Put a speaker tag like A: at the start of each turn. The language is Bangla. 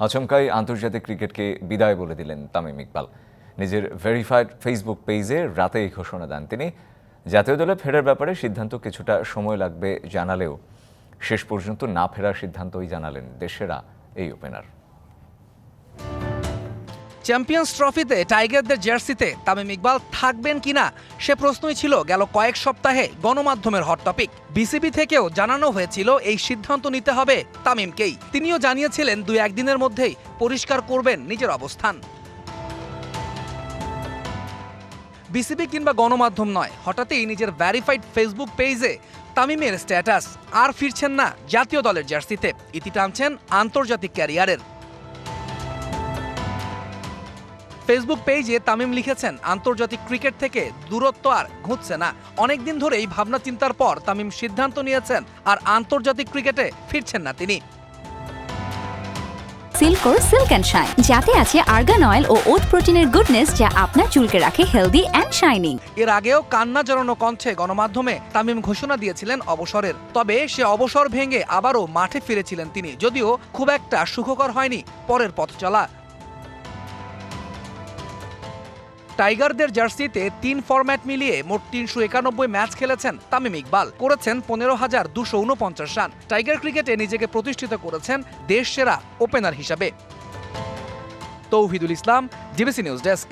A: আচমকাই আন্তর্জাতিক ক্রিকেটকে বিদায় বলে দিলেন তামিম ইকবাল। নিজের ভেরিফাইড ফেসবুক পেজে রাতে এই ঘোষণা দেন তিনি, জাতীয় দলে ফেরার ব্যাপারে সিদ্ধান্ত কিছুটা সময় লাগবে জানালেও, শেষ পর্যন্ত না ফেরার সিদ্ধান্তই জানালেন দেশেরা, এই ওপেনার
B: চ্যাম্পিয়ন্স ট্রফিতে টাইগারদের জার্সিতে তামিম ইকবাল থাকবেন কিনা সে প্রশ্নই ছিল গেল কয়েক সপ্তাহে গণমাধ্যমের হট টপিক। বিসিবি থেকেও জানানো হয়েছিল এই সিদ্ধান্ত নিতে হবে তামিমকেই। তিনিও জানিয়েছিলেন দুই একদিনের মধ্যেই পরিষ্কার করবেন নিজের অবস্থান। বিসিবি কিংবা গণমাধ্যম নয়, হঠাৎই নিজের ভ্যারিফাইড ফেসবুক পেজে তামিমের স্ট্যাটাস, আর ফিরছেন না জাতীয় দলের জার্সিতে। ইতি টানছেন আন্তর্জাতিক ক্যারিয়ারের। ফেসবুক পেজে তামিম লিখেছেন আন্তর্জাতিক ক্রিকেট থেকে দূরত্ব আর ঘুঁচছে না। অনেকদিন ধরেই ভাবনা চিন্তার পর তামিম সিদ্ধান্ত নিয়েছেন আর আন্তর্জাতিক ক্রিকেটে ফিরছেন না তিনি।
C: সিল্কোর সিল্ক অ্যান্ড শাইন যাতে আছে আর্গান অয়েল ও ওট প্রোটিনের গুডনেস যা আপনার চুলকে রাখে হেলদি অ্যান্ড শাইনিং
B: এর আগেও কান্না জড়ানো কণ্ঠে গণমাধ্যমে তামিম ঘোষণা দিয়েছিলেন অবসরের তবে সে অবসর ভেঙে আবারও মাঠে ফিরেছিলেন তিনি যদিও খুব একটা সুখকর হয়নি পরের পথ চলা। টাইগারদের জার্সিতে তিন ফরম্যাট মিলিয়ে মোট তিনশো একানব্বই ম্যাচ খেলেছেন তামিম ইকবাল। করেছেন পনেরো হাজার দুশো উনপঞ্চাশ রান। টাইগার ক্রিকেটে নিজেকে প্রতিষ্ঠিত করেছেন দেশ সেরা ওপেনার হিসাবে। Tauhidul Islam, DBC news desk.